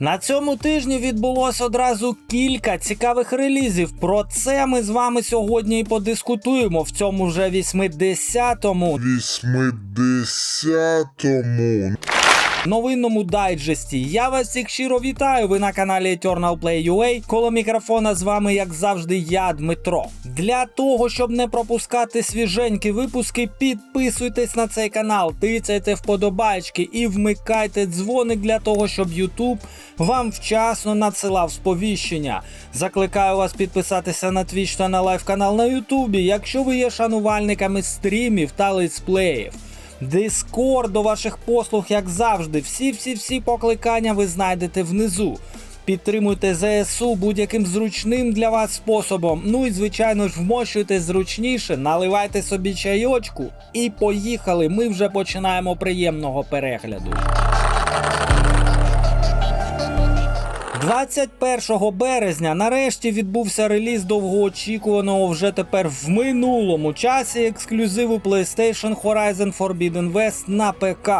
На цьому тижні відбулось одразу кілька цікавих релізів. Про це ми з вами сьогодні і подискутуємо в цьому вже 80-му 80-му. Новинному дайджесті. Я вас всіх щиро вітаю. Ви на каналі Eternal Play UA. Коло мікрофона з вами, як завжди, я Дмитро. Для того, щоб не пропускати свіженькі випуски, підписуйтесь на цей канал, тицяйте вподобайки і вмикайте дзвоник для того, щоб YouTube вам вчасно надсилав сповіщення. Закликаю вас підписатися на Twitch та на лайв канал на YouTube, якщо ви є шанувальниками стрімів та летсплеїв. Дискорд до ваших послуг, як завжди. Всі-всі-всі покликання ви знайдете внизу. Підтримуйте ЗСУ будь-яким зручним для вас способом. Ну і звичайно ж вмощуйте зручніше, наливайте собі чайочку і поїхали. Ми вже починаємо приємного перегляду. 21 березня нарешті відбувся реліз довгоочікуваного вже тепер в минулому часі ексклюзиву PlayStation Horizon Forbidden West на ПК.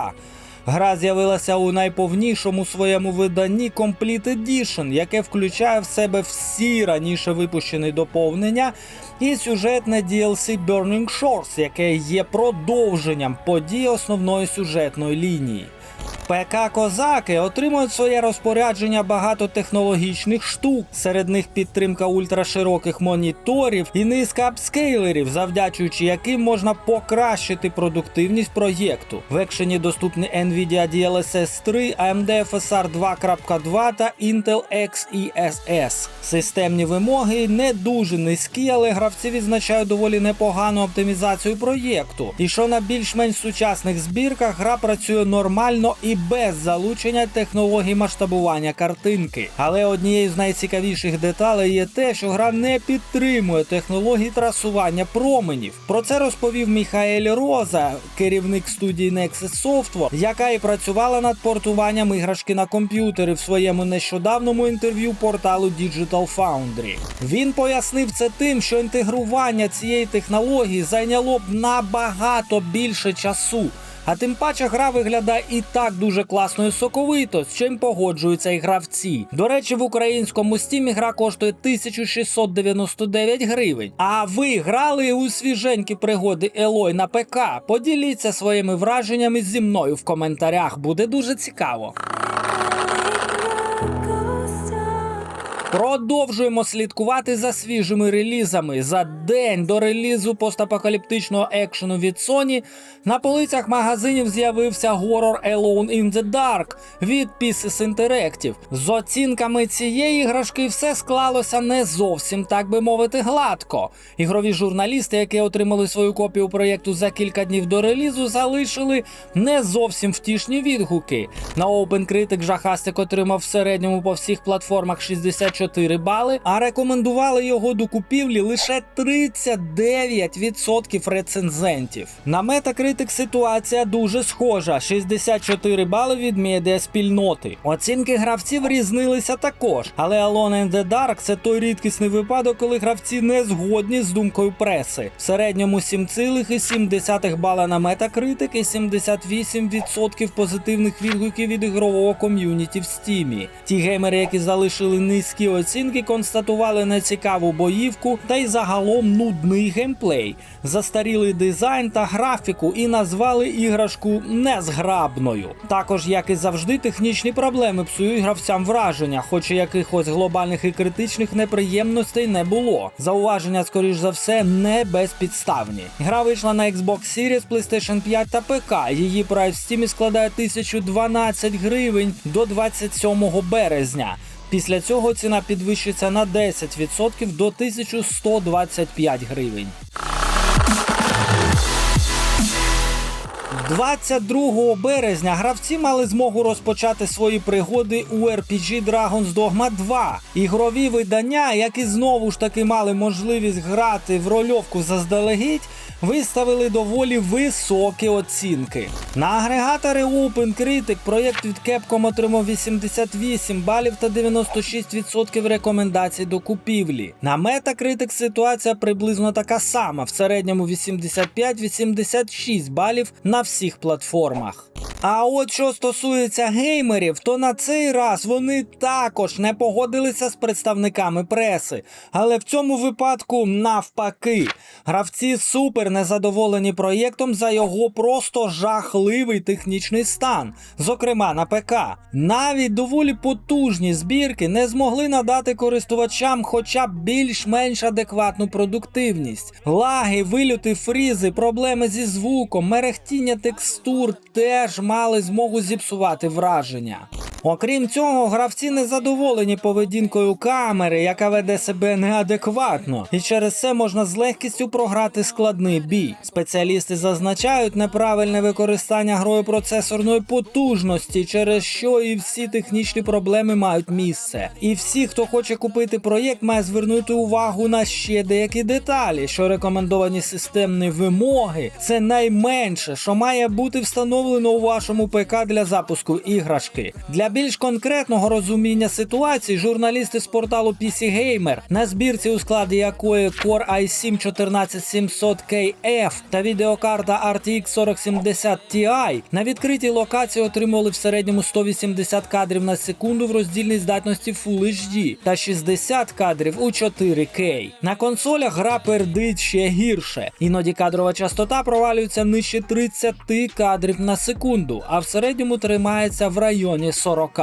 Гра з'явилася у найповнішому своєму виданні Complete Edition, яке включає в себе всі раніше випущені доповнення, і сюжетне DLC Burning Shores, яке є продовженням подій основної сюжетної лінії. ПК Козаки отримують своє розпорядження багато технологічних штук, серед них підтримка ультрашироких моніторів і низка апскейлерів, завдячуючи яким можна покращити продуктивність проєкту. В екшені доступні Nvidia DLSS 3, AMD FSR 2.2 та Intel XeSS. Системні вимоги не дуже низькі, але гравці відзначають доволі непогану оптимізацію проєкту. І що на більш-менш сучасних збірках гра працює нормально і без залучення технологій масштабування картинки. Але однією з найцікавіших деталей є те, що гра не підтримує технології трасування променів. Про це розповів Міхаель Роза, керівник студії Nexus Software, яка і працювала над портуванням іграшки на комп'ютери в своєму нещодавному інтерв'ю порталу Digital Foundry. Він пояснив це тим, що інтегрування цієї технології зайняло б набагато більше часу. А тим паче гра виглядає і так дуже класно і соковито, з чим погоджуються і гравці. До речі, в українському стімі гра коштує 1699 гривень. А ви грали у свіженькі пригоди Елой на ПК? Поділіться своїми враженнями зі мною в коментарях. Буде дуже цікаво. Продовжуємо слідкувати за свіжими релізами. За день до релізу постапокаліптичного екшену від Sony на полицях магазинів з'явився горор Alone in the Dark від Pieces Interactive. З оцінками цієї іграшки все склалося не зовсім, так би мовити, гладко. Ігрові журналісти, які отримали свою копію проєкту за кілька днів до релізу, залишили не зовсім втішні відгуки. На OpenCritic жахастик отримав в середньому по всіх платформах 64 бали, а рекомендували його до купівлі лише 39% рецензентів. На Metacritic ситуація дуже схожа: 64 бали від медіаспільноти. Оцінки гравців різнилися також, але Alone in the Dark це той рідкісний випадок, коли гравці не згодні з думкою преси. В середньому 7,7 бала на Metacritic і 78% позитивних відгуків від ігрового ком'юніті в стімі. Ті геймери, які залишили низькі оцінки, констатували нецікаву боївку та й загалом нудний геймплей, застарілий дизайн та графіку і назвали іграшку незграбною. Також, як і завжди, технічні проблеми псують гравцям враження, хоч і якихось глобальних і критичних неприємностей не було. Зауваження, скоріш за все, не безпідставні. Гра вийшла на Xbox Series, PlayStation 5 та ПК. Її прайс в стімі складає 1012 гривень до 27 березня. Після цього ціна підвищиться на 10% до 1125 гривень. 22 березня гравці мали змогу розпочати свої пригоди у RPG Dragon's Dogma 2. Ігрові видання, які знову ж таки мали можливість грати в рольовку заздалегідь, виставили доволі високі оцінки. На агрегаторі OpenCritic проєкт від Capcom отримав 88 балів та 96% рекомендацій до купівлі. На Metacritic ситуація приблизно така сама, в середньому 85-86 балів на всі всіх платформах. А от що стосується геймерів, то на цей раз вони також не погодилися з представниками преси. Але в цьому випадку навпаки, гравці супер незадоволені проєктом за його просто жахливий технічний стан, зокрема на ПК. Навіть доволі потужні збірки не змогли надати користувачам хоча б більш-менш адекватну продуктивність. Лаги, вильоти, фрізи, проблеми зі звуком, мерехтіння текстур теж мали змогу зіпсувати враження. Окрім цього, гравці не задоволені поведінкою камери, яка веде себе неадекватно, і через це можна з легкістю програти складний бій. Спеціалісти зазначають неправильне використання грою процесорної потужності, через що і всі технічні проблеми мають місце. І всі, хто хоче купити проєкт, має звернути увагу на ще деякі деталі, що рекомендовані системні вимоги це найменше, що має бути встановлено у вашому ПК для запуску іграшки. Для більш конкретного розуміння ситуації, журналісти з порталу PC Gamer, на збірці, у складі якої Core i7 14700KF та відеокарта RTX 4070 Ti, на відкритій локації отримували в середньому 180 кадрів на секунду в роздільній здатності Full HD та 60 кадрів у 4K. На консолях гра пердить ще гірше. Іноді кадрова частота провалюється нижче 30 кадрів на секунду, а в середньому тримається в районі 40.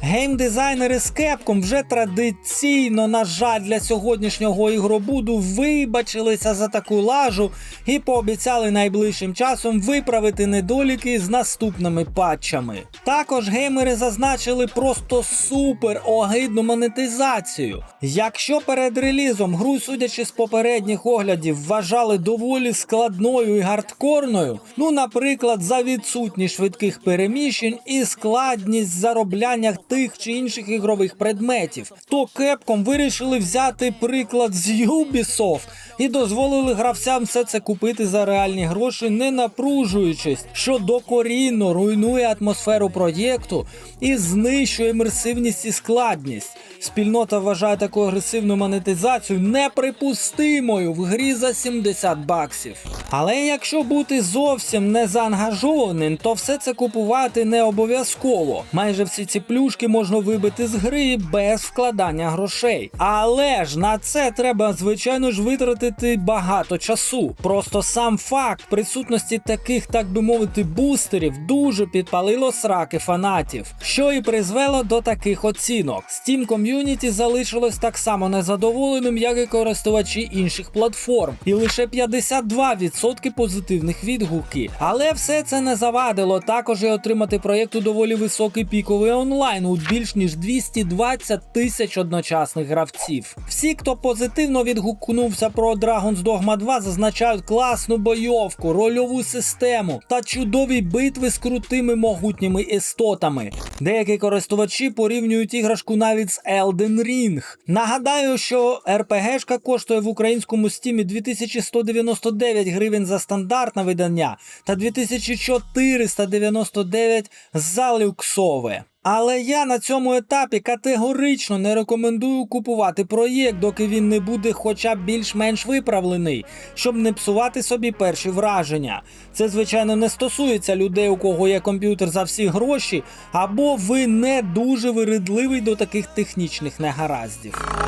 Геймдизайнери з Capcom вже традиційно, на жаль, для сьогоднішнього ігробуду вибачилися за таку лажу і пообіцяли найближчим часом виправити недоліки з наступними патчами. Також геймери зазначили просто супер огидну монетизацію. Якщо перед релізом гру, судячи з попередніх оглядів, вважали доволі складною і гардкорною, ну, наприклад, за відсутність швидких переміщень і складність заробляння тих чи інших ігрових предметів, то Capcom вирішили взяти приклад з Ubisoft і дозволили гравцям все це купити за реальні гроші, не напружуючись, що докорінно руйнує атмосферу проєкту і знищує імерсивність і складність. Спільнота вважає таку агресивну монетизацію неприпустимою в грі за 70 баксів. Але якщо бути зовсім не заангажованим, то все це купувати не обов'язково. Майже всі ці плюшки можна вибити з гри без вкладання грошей. Але ж на це треба, звичайно ж, витратити багато часу. Просто сам факт присутності таких, так би мовити, бустерів дуже підпалило сраки фанатів, що і призвело до таких оцінок. Steam ком'юніті залишилось так само незадоволеним, як і користувачі інших платформ, і лише 52% позитивних відгуків. Але все це не завадило також і отримати проєкту доволі високий піковий онлайн у більш ніж 220 тисяч одночасних гравців. Всі, хто позитивно відгукнувся про Dragon's Dogma 2, зазначають класну бойовку, рольову систему та чудові битви з крутими могутніми істотами. Деякі користувачі порівнюють іграшку навіть з Elden Ring. Нагадаю, що РПГшка коштує в українському стімі 2199 гривень за стандартне видання та 2499 за люксове. Але я на цьому етапі категорично не рекомендую купувати проєкт, доки він не буде хоча б більш-менш виправлений, щоб не псувати собі перші враження. Це, звичайно, не стосується людей, у кого є комп'ютер за всі гроші, або ви не дуже виридливий до таких технічних негараздів.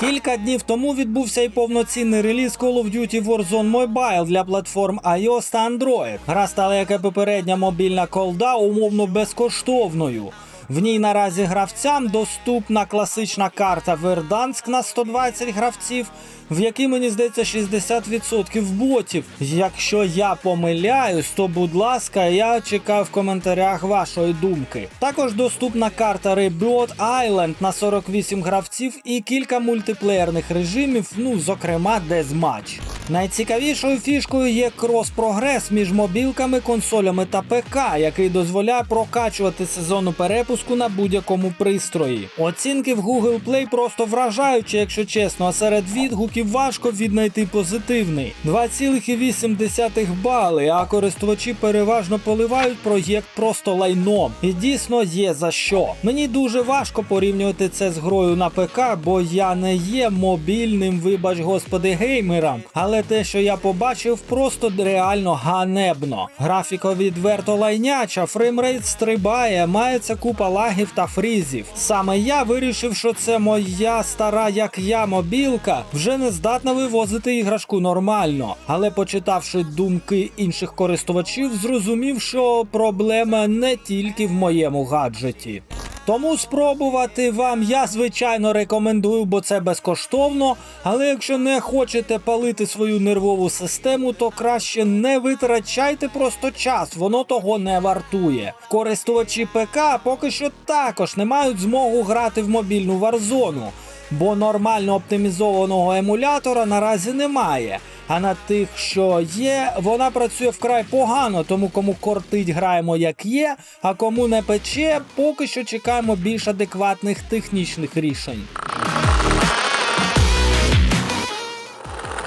Кілька днів тому відбувся і повноцінний реліз Call of Duty Warzone Mobile для платформ iOS та Android. Гра стала як і попередня мобільна колда умовно безкоштовною. В ній наразі гравцям доступна класична карта Верданськ на 120 гравців, в якій, мені здається, 60% ботів. Якщо я помиляюсь, то будь ласка, я чекаю в коментарях вашої думки. Також доступна карта Rebirth Island на 48 гравців і кілька мультиплеєрних режимів, ну зокрема Deathmatch. Найцікавішою фішкою є крос-прогрес між мобілками, консолями та ПК, який дозволяє прокачувати сезонну перепустку запуску на будь-якому пристрої. Оцінки в Google Play просто вражаючі, якщо чесно, а серед відгуків важко віднайти позитивний 2,8 бали, а користувачі переважно поливають проєкт просто лайном. І дійсно є за що. Мені дуже важко порівнювати це з грою на ПК, бо я не є мобільним, вибач господи, геймером. Але те, що я побачив, просто реально ганебно. Графіка відверто лайняча, фреймрейт стрибає, мається купа лагів та фрізів. Саме я вирішив, що це моя стара, як я, мобілка, вже не здатна вивозити іграшку нормально. Але почитавши думки інших користувачів, зрозумів, що проблема не тільки в моєму гаджеті. Тому спробувати вам я звичайно рекомендую, бо це безкоштовно. Але якщо не хочете палити свою нервову систему, то краще не витрачайте просто час, воно того не вартує. Користувачі ПК поки що також не мають змогу грати в мобільну варзону, бо нормально оптимізованого емулятора наразі немає. А на тих, що є, вона працює вкрай погано, тому кому кортить граємо як є, а кому не пече, поки що чекаємо більш адекватних технічних рішень.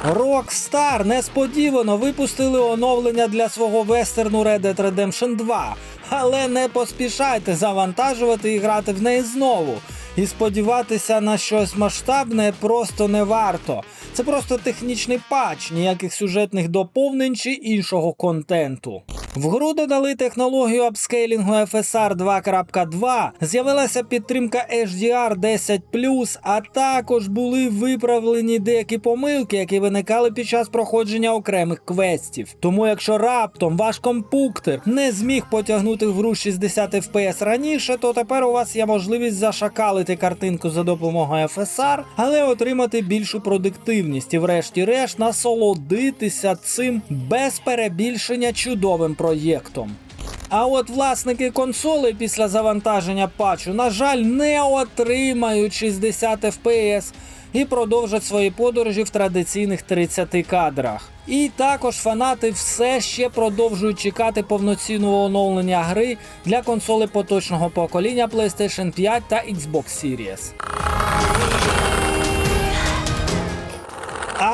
Rockstar несподівано випустили оновлення для свого вестерну Red Dead Redemption 2, але не поспішайте завантажувати і грати в неї знову. І сподіватися на щось масштабне просто не варто. Це просто технічний патч, ніяких сюжетних доповнень чи іншого контенту. В гру додали технологію апскейлінгу FSR 2.2, з'явилася підтримка HDR 10 а також були виправлені деякі помилки, які виникали під час проходження окремих квестів. Тому, якщо раптом ваш компуктер не зміг потягнути в гру 60 FPS раніше, то тепер у вас є можливість зашакалити картинку за допомогою FSR, але отримати більшу продуктивність і, врешті-решт, насолодитися цим без перебільшення чудовим проєктом. А от власники консолей після завантаження патчу, на жаль, не отримають 60 FPS і продовжать свої подорожі в традиційних 30 кадрах. І також фанати все ще продовжують чекати повноцінного оновлення гри для консолей поточного покоління PlayStation 5 та Xbox Series.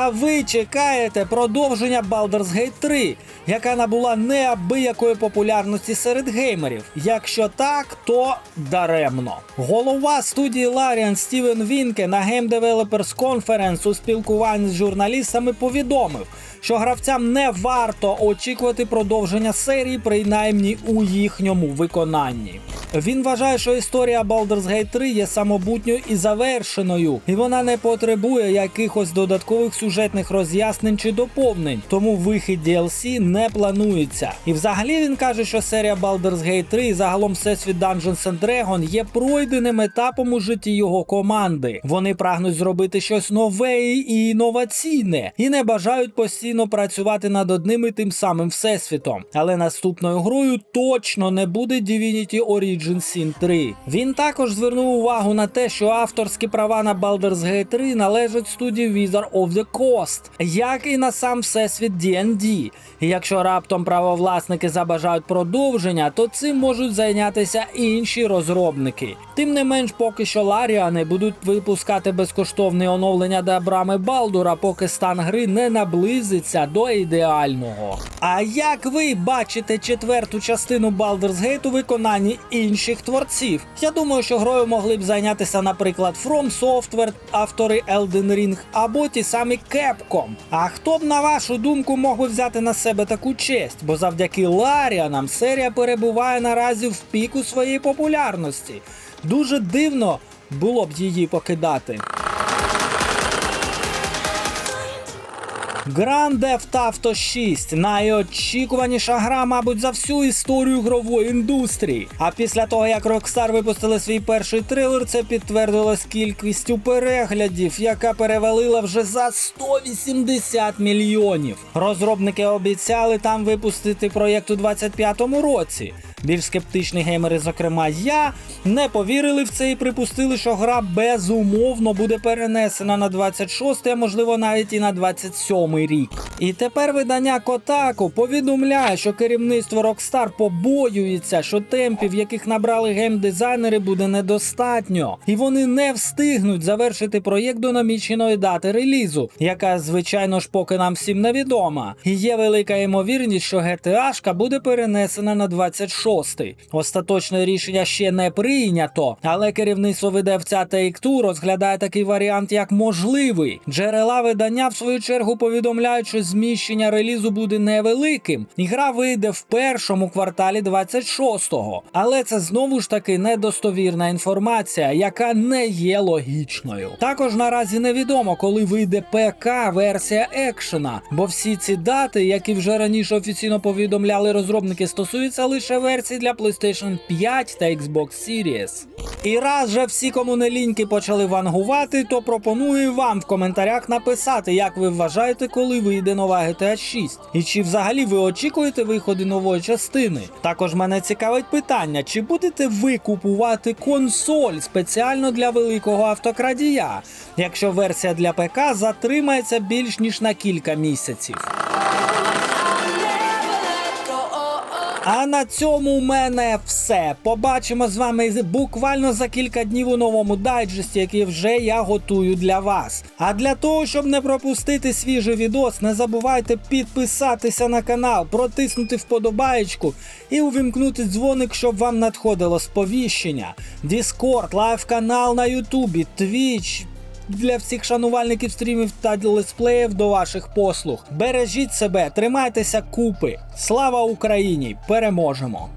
Ви чекаєте продовження Baldur's Gate 3, яка набула неабиякої популярності серед геймерів. Якщо так, то даремно. Голова студії Larian Стівен Вінке на Game Developers Conference у спілкуванні з журналістами повідомив, що гравцям не варто очікувати продовження серії, принаймні у їхньому виконанні. Він вважає, що історія Baldur's Gate 3 є самобутньою і завершеною, і вона не потребує якихось додаткових сюжетних роз'яснень чи доповнень, тому вихід DLC не планується. І взагалі він каже, що серія Baldur's Gate 3 і загалом всесвіт Dungeons and Dragon є пройденим етапом у житті його команди. Вони прагнуть зробити щось нове і інноваційне, і не бажають постійно працювати над одним і тим самим всесвітом. Але наступною грою точно не буде Divinity Origin Sin 3. Він також звернув увагу на те, що авторські права на Baldur's Gate 3 належать студії Wizard of the Coast, як і на сам всесвіт D&D. І якщо раптом правовласники забажають продовження, то цим можуть зайнятися інші розробники. Тим не менш, поки що Ларіани будуть випускати безкоштовне оновлення для брами Балдура, поки стан гри не наблизиться до ідеального. А як ви бачите четверту частину Baldur's Gate у виконанні інших творців? Я думаю, що грою могли б зайнятися, наприклад, From Software, автори Elden Ring або ті самі Capcom. А хто б на вашу думку мог би взяти на себе таку честь? Бо завдяки Ларіанам серія перебуває наразі в піку своєї популярності. Дуже дивно було б її покидати. Grand Theft Auto 6 найочікуваніша гра, мабуть, за всю історію ігрової індустрії. А після того, як Rockstar випустили свій перший трилер, це підтвердилось кількістю переглядів, яка перевалила вже за 180 мільйонів. Розробники обіцяли там випустити проєкт у 25-му році. Більш скептичні геймери, зокрема я, не повірили в це і припустили, що гра безумовно буде перенесена на 26, а можливо навіть і на 27 рік. І тепер видання Kotaku повідомляє, що керівництво Rockstar побоюється, що темпів, яких набрали геймдизайнери, буде недостатньо, і вони не встигнуть завершити проєкт до наміченої дати релізу, яка, звичайно ж, поки нам всім невідома. І є велика ймовірність, що GTA буде перенесена на 26-й. Остаточне рішення ще не прийнято, але керівництво видавця Take-Two розглядає такий варіант як можливий. Джерела видання в свою чергу повідомляють, що зміщення релізу буде невеликим, і гра вийде в першому кварталі 26-го. Але це знову ж таки недостовірна інформація, яка не є логічною. Також наразі невідомо, коли вийде ПК версія екшена, бо всі ці дати, які вже раніше офіційно повідомляли розробники, стосуються лише версій для PlayStation 5 та Xbox Series. І раз же всі кому не ліньки почали вангувати, то пропоную вам в коментарях написати, як ви вважаєте, коли вийде нова GTA 6. І чи взагалі ви очікуєте виходу нової частини? Також мене цікавить питання, чи будете ви купувати консоль спеціально для великого автокрадія, якщо версія для ПК затримається більш ніж на кілька місяців. А на цьому у мене все. Побачимо з вами буквально за кілька днів у новому дайджесті, який вже я готую для вас. А для того, щоб не пропустити свіжий відос, не забувайте підписатися на канал, протиснути вподобаєчку і увімкнути дзвоник, щоб вам надходило сповіщення. Discord, лайв канал на Ютубі, Twitch, для всіх шанувальників стрімів та летсплеїв до ваших послуг. Бережіть себе, тримайтеся купи. Слава Україні! Переможемо!